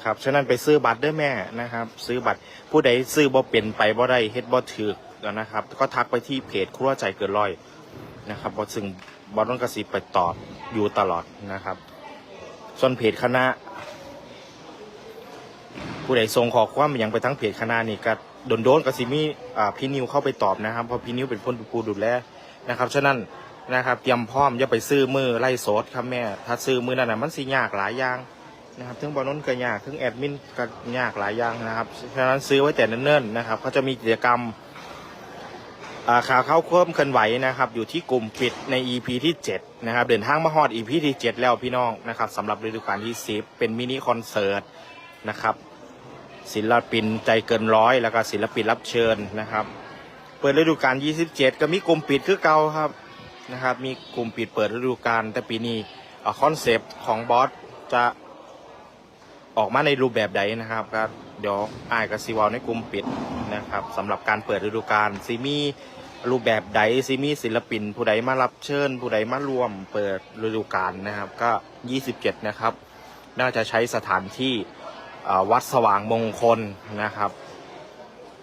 นะครับ ฉะนั้นไปซื้อบัตรเด้วยแม่นะครับ ซื้อบัตรผู้ใดซื้อบ่เป็นไปบ่ได้เฮ็ดบ่ถือนะครับ ก็ทักไปที่เพจครัวใจเกินร้อยนะครับบอซึ่งบอลต้องกระสิไปตอบอยู่ตลอดนะครับ ส่วนเพจคณะ ผู้ใดส่งขอความอย่างไปทั้งเพจคณะนี่ก็โดนโดนๆกับซิมี่พี่นิวเข้าไปตอบนะครับเพราะพี่นิวเป็นคนผู้ดูแลนะครับ ฉะนั้นนะครับ เตรียมพร้อมอย่าไปซื้อมือไล่โซดครับแม่ ถ้าซื้อมือนั่นน่ะมันสิยากหลายอย่าง นะครับทั้งบอลนนก็ยากทั้งแอดมินก็ยากหลายอย่างนะครับฉะนั้นซื้อไว้แต่เนิ่นๆนะครับเขาจะมีกิจกรรมข่าวเข้าควบเคลื่อนไหวนะครับ อยู่ที่กลุ่มปิดใน EP ที่ 7 นะครับ เดินทางมาฮอด EP ที่ 7 แล้วพี่น้องนะครับสำหรับฤดูกาลที่ 10 เป็นมินิคอนเสิร์ตนะครับ ศิลปินใจเกินร้อยแล้วก็ศิลปินรับเชิญนะครับ เปิดฤดูกาล27 ก็มีกลุ่มปิดคือเก่าครับนะครับ มีกลุ่มปิดเปิดฤดูกาลแต่ปีนี้คอนเซปต์ของบอสจะ ออกมาในรูปแบบใดนะครับก็เดี๋ยวอายกับซีวอลในกลุ่มปิดนะครับสำหรับการเปิดฤดูกาลซีมีรูปแบบใดซีมีศิลปิน ผู้ใดมารับเชิญ ผู้ใดมาร่วมเปิดฤดูกาลนะครับ ก็ 27 นะครับ น่าจะใช้สถานที่วัดสว่างมงคลนะครับ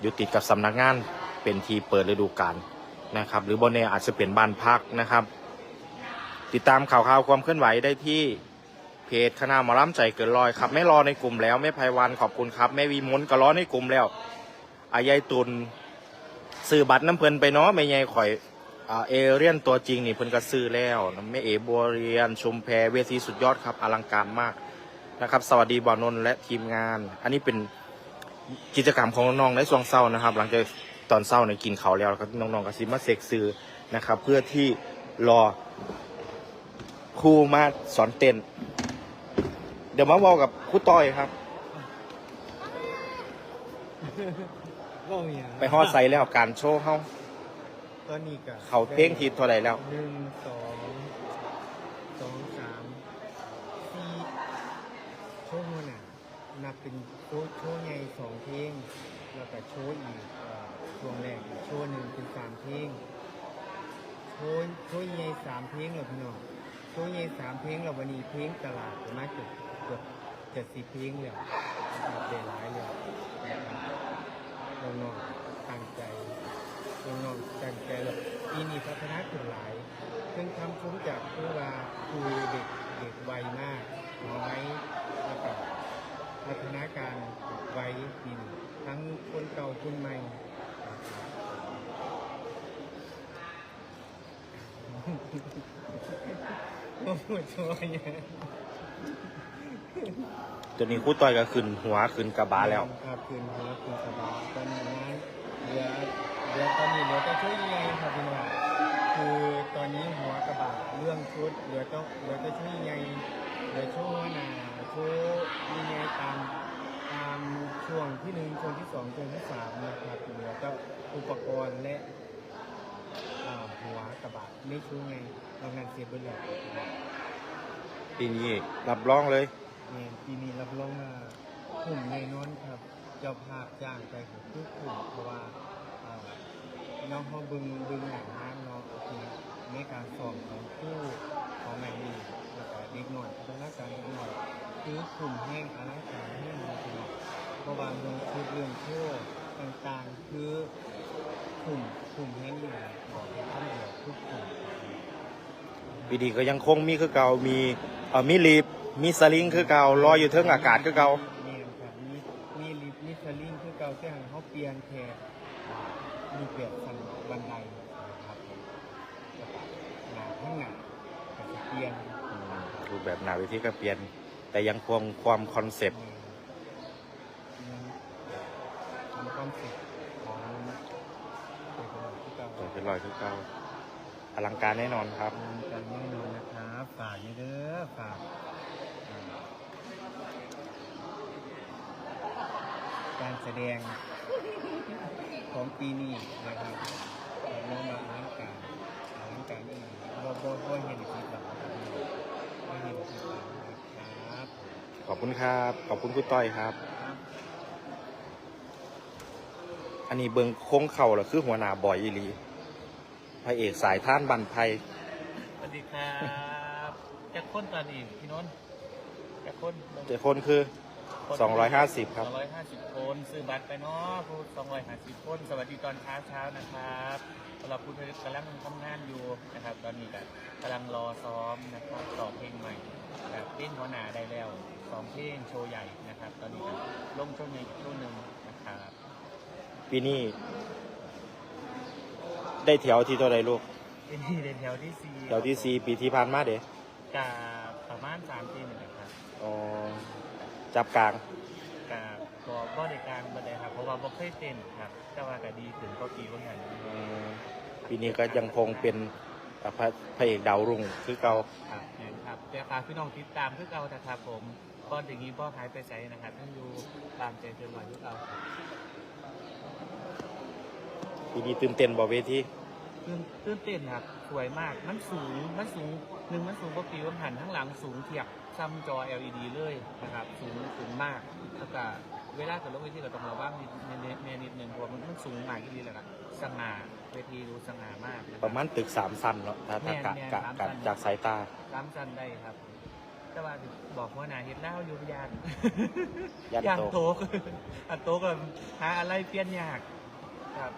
อยู่ติดกับสำนักงานเป็นที่เปิดฤดูกาลนะครับ หรือบนเนอาจจะเป็นบ้านพักนะครับ ติดตามข่าวข่าวความเคลื่อนไหวได้ที่ เพจคณะหมอลำใจเกินลอยครับไม่รอในกลุ่มแล้วแม่ไพวันขอบคุณครับแม่วีมนก็รอในกลุ่มแล้วอายายตุนซื้อบัตรน้ำเพลินไปเนาะไม่ใหญ่ข่อยเอเรียนตัวจริงนี่เพิ่นก็ซื้อแล้วแม่เอบัวเรียนชุมแพเวทีสุดยอดครับอลังการมากนะครับ สวัสดีบอนนท์และทีมงาน อันนี้เป็นกิจกรรมของน้องๆในช่วงเศร้านะครับ หลังจากตอนเศร้าเนี่ยกินเขาแล้วแล้วก็น้องๆก็ซิมาเซกซื้อนะครับ เพื่อที่รอครูมาสอนเต้น เดี๋ยวมาเวอกับครูต้อยครับว่าเนี่ยไปฮอดไซแล้วการโชว์เฮาตอนนี้ก็เขาเพ่งทีเท่าไหร่แล้ว หนึ่งสองสองสามสี่โชว์หัวหน่ะนับเป็นโชว์โชว์ใหญ่สองเพลงแล้วก็โชว์อีกเอ่อช่วงแรกอีกโชว์หนึ่งเป็นสามเพลงโชว์โชว์ใหญ่สามเพลงแล้วพี่น้องโชว์ใหญ่สามเพลงแล้ววันนี้เพลงตลาดประมาณเกือบ เกือบเจ็ดสิบเพลงแล้วนะครับเดหลายเลยน้องๆตั้งใจน้องๆตั้งใจแล้วปีนี้พัฒนาขึ้นหลายซึ่งคำคุ้มจากผู้ว่าคือเด็กเด็กไวมากน้อยแล้วก็พัฒนาการไวปีนี้ทั้งคนเก่าคนใหม่โอ้โหช่วยเนี่ย ตัวนี้ครูต้อยก็ขึ้นหัวขึ้นกระบะแล้ว ครับคืนหัวคืนสบายตอนนี้นะเหลือเหลือตอนนี้เหลือแต่ช่วยยังไงครับพี่น้องคือตอนนี้หัวกระบะเรื่องชุดเหลือต้องเหลือแต่ช่วยยังไงเหลือช่วงหัวหน้าช่วยยังไงตามตามช่วงที่หนึ่งช่วงที่สองช่วงที่สามนะครับเหลือก็อุปกรณ์และอ่าหัวกระบะไม่ช่วยไงทำงานเสียไปเลยปีนี้รับรองเลย เนี่ยปีนี้รับรองว่ากลุ่มแน่นอนครับเจ้าภาพจ้างไปก็คือกลุ่มเพราะว่าน้องเขาบึงบึงหนังห้างเนาะคือในการสอบของผู้ของแมนดีแล้วก็เด็กหน่อยพัฒนาการเด็กหน่อยคือกลุ่มแห้งอลังการแห้งจริงเพราะว่าเรื่องชุดเรื่องโชว์ต่างๆคือกลุ่มกลุ่มแห้งอยู่บอกให้ท่านเดียวทุกกลุ่มปีนี้ก็ยังคงมีคือเก่ามีเอ่อมีลีบ มีสลิงคือเก่าลอยอยู่เทิงอากาศคือเก่ามีครับมีมีลิฟต์มีสลิงคือเก่าแต่หันเขาเปลี่ยนแค่อ่ามีเปลี่ยนสันบันไดนะครับผมแล้วก็หน้าข้างหน้าก็จะเปลี่ยนอืมรูปแบบหนาเวทีก็เปลี่ยน แต่ยังคงความคอนเซปต์ยังทำความเสร็จของเป็นกระดาษที่เก่า เป็นรอยคือเก่าอลังการแน่นอนครับทำกันแน่นอนนะครับ ฝากเด้อฝากอ่า การแสดงของปีนี้นะครับน้องมาล้างการล้างการนี่บ่บ่บ่เห็นคิดหรอกครับบ่เห็นคิดหรอกนะครับ ขอบคุณครับ ขอบคุณคุณต้อยครับ อันนี้เบิงโค้งเข่าเหรอคือหัวหน้าบอยอีหลีพระเอกสายท่านบันไพสวัสดีครับจะค้นตอนนี้พี่นนท์จะค้นแต่คนคือ สองร้อยห้าสิบครับ สองร้อยห้าสิบคนซื้อบัตรไปเนาะพูดสองร้อยห้าสิบคน สวัสดีตอนเช้าเช้าๆนะครับสำหรับผู้ที่กำลังทำงานอยู่นะครับ ตอนนี้ก็กำลังรอซ้อมนะครับต่อเพลงใหม่แบบเล่นหัวหน้าได้แล้วสองเพลงโชว์ใหญ่นะครับ ตอนนี้ก็ลงโชว์หนึ่งโชว์หนึ่งนะครับปีนี้ได้แถวที่ตัวใดลูกเป็นที่เดินแถวที่สี่แถวที่สี่ปีที่ผ่านมาเด้กับประมาณสามทีหนึ่งนะครับ อ๋อ จับกลาง กับก็บ่ได้กลางบันไดครับ เพราะว่าบ่เคยเต้นครับ แต่ว่าก็ดีถึงก็ปีว่าไงอืมปีนี้ก็ยังคงเป็นอ่าพระพระเอกดาวรุ่งคือเก่าครับแม่นครับเดี๋ยวฝากพี่น้องติดตามคือเก่านะครับผมก็อย่างนี้บ่หายไปใส่นะครับท่านอยู่ตามใจเกินร้อยคือเก่าครับปีนี้ตื่นเต้นบ่เวที ตื่นตื่นเต้นครับสวยมาก มันสูง มันสูงหนึ่งมันสูงกว่าปีว่าหันข้างหลังสูงเทียบซ้ำจอ LED เลยนะครับ สูงสูงมากแล้วก็เวลาเกิดลงเวทีก็ต้องระวังนิดนิดนิดนิดนึงเพราะว่ามันมันสูงมากที่ดีแหละครับสง่าเวทีดูสง่ามากนคบประมาณตึกสามสั้นเนาะถ้าถ้ากะแม่นๆกะสามกะสั้นจากสายตา ตามจันได้ครับ แต่ว่าบอกว่านาเห็ดเล่าอยู่ยานยันยานโตโตกอันโตกก็หาอะไรเปลี่ยนยาก ครับ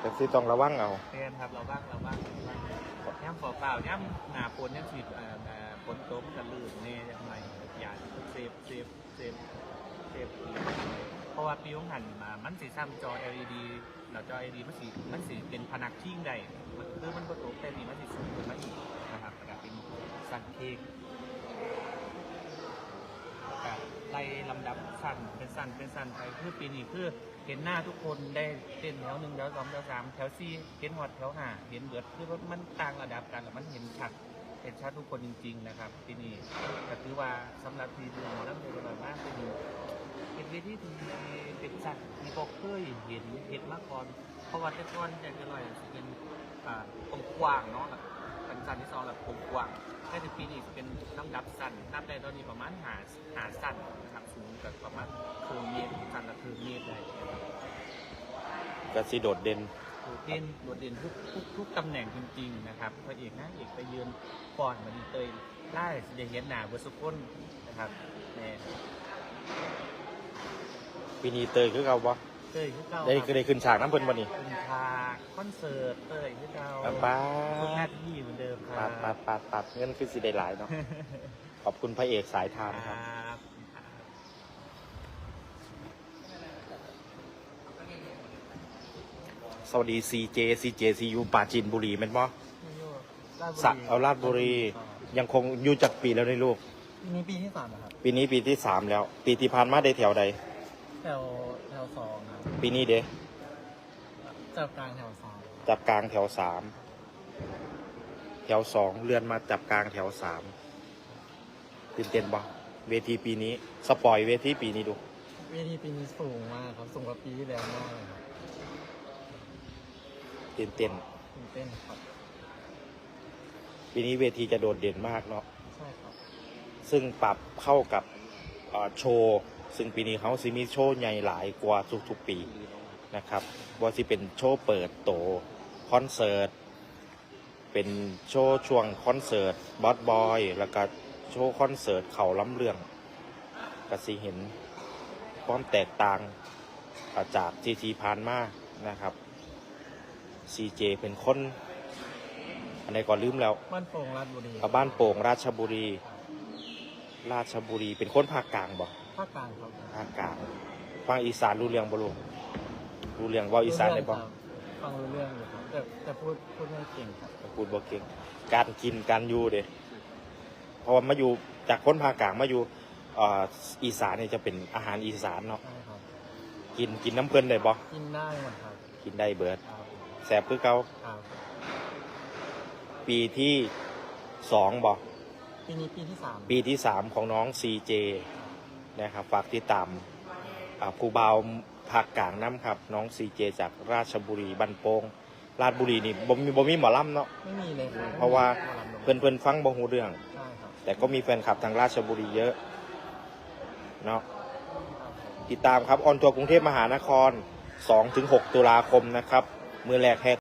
แต่ที่ต้องระวังเอาเปลี่ยนครับเราบ้างเราบ้างย่ำเปล่าเปล่าย่ำหนาฝนย่ำสีเอ่อเอ่อฝนตกมันลื่นแน่ยังไงยานเซฟเซฟเซฟเซฟเพราะว่าปีของหันมามันสีซ้ำจอ LED แล้วจอ LED มันสีมันสีเป็นผนักทิ้งได้มันคือมันก็ตกแต่นี่มันสีสูงขึ้นมาอีกนะครับแล้วก็เป็นสันเค้ก ก็ ไล่ลำดับสั้นเป็นสั้นเป็นสั้นไปคือปีนี้คือเห็นหน้าทุกคนได้เต้นแถวหนึ่งแถวสองแถวสามแถวสี่เห็นหอดแถวห้าเห็นเบิดคือมันต่างระดับกันแล้วมันเห็นชัดเห็นชัดทุกคนจริง ๆ นะครับปีนี้ก็ถือว่าสำหรับทีมหมอลำเดือดร้อนมากเป็นเป็นเวทีที่เป็นสัตว์มีบอกเคยเห็นเห็นมาก่อนเพราะว่าแต่ก่อนอยากจะลอยเป็นอ่ากว้างเนาะ สันที่สองแบบกว้างๆแค่ถึงปีนี้เป็นลำดับสั้นนับได้ตอนนี้ประมาณหาหาสั้นนะครับสูงกับประมาณครึ่งเมตรสั้นละครึ่งเมตรได้นะครับก็สิโดดเด่นโดดเด่นโดดเด่นทุกทุกทุกตำแหน่งจริงๆนะครับพระเอกนะเอกไปยืนก่อนมาดีเตยไล่เดียเห็นหนาเบอร์สุกคนนะครับแน่ปีนี้เตยคือเก่าบ่ เตยคือเก่าได้ก็ได้ขึ้นฉากน้ำเพิ่นบ่นี่คุณฉากคอนเสิร์ตเตยคือเก่าป้าป้าทุกหน้าที่เหมือนเดิมคปัรัดบปัดปัดปัดเงินคือสิได้หลายเนาะ ขอบคุณพระเอกสายทานคครับ รับสวัสดี CJ CJ CU ปราจีนบุรีแม่นบ่ราชบุรีสักเอาราชบุรี ยังคงอยู่จักปีแล้วในลูกปีนี้ปีที่สามนะครับ ปีนี้ปีที่สามแล้ว ปีที่ผ่านมาได้แถวใด แถวแถวสองครับ ปีนี้เด้จับกลางแถวสามจับกลางแถวสามแถวสองเลื่อนมาจับกลางแถวสามตื่นเต้นบ่เวทีปีนี้ สปอยเวทีปีนี้ดู เวทีปีนี้สูงมากครับสูงกว่าปีที่แล้วมากเลยครับตื่นเต้นตื่นเต้นครับ ปีนี้เวทีจะโดดเด่นมากเนาะใช่ครับ ซึ่งปรับเข้ากับเอ่อโชว์ ซึ่งปีนี้เขาสิมีโชว์ใหญ่หลายกว่าทุกๆปีนะครับว่าสิเป็นโชว์เปิดโตคอนเสิร์ตเป็นโชว์ช่วงคอนเสิร์ตบอสบอยแล้วก็โชว์คอนเสิร์ตเขาล้ำเรื่องก็สิเห็นความแตกต่างอ่าจากทีทีพานมานะครับ CJ เป็นคนอันไหนก่อนลืมแล้วบ้านโป่งราชบุรีกับบ้านโป่งราชบุรี ราชบุรีเป็นคนภาคกลางบ่ภาคกลางครับภาคกลางฟังอีสานรู้เรื่องบ่ลูกรู้เรื่องเว่าอีสานได้บ่รู้เรื่องครับฟังรู้เรื่องอยู่ครับแต่แต่พูดพูดไม่เก่งครับพูดบ่เก่งการกินการอยู่เด้เพราะว่ามาอยู่จากคนภาคกลางมาอยู่เอ่ออีสานเนี่ยจะเป็นอาหารอีสานเนาะใช่ครับกินกินน้ำเพิ่นได้บ่กินได้หมดครับกินได้เบิดครับแสบคือเก่าครับปีที่สองบ่ปีนี้ปีที่สามปีที่สามของน้อง CJ นะครับฝากติดตามอ่าครูบาวภาคกลางน้ำครับ น้อง CJ จากราชบุรีบันโปงราชบุรีนี่บ่มีบ่มีหมอลำเนาะไม่มีเลยครับเพราะว่าไม่มีหมอลำลงเพื่อนเพื่อนๆฟังบ่หูเรื่อง ใช่ครับแต่ก็มีแฟนคลับทางราชบุรีเยอะเนาะครับผมติดตามครับออนทัวร์กรุงเทพมหานคร 2-6 ตุลาคมนะครับ มือแรกแหก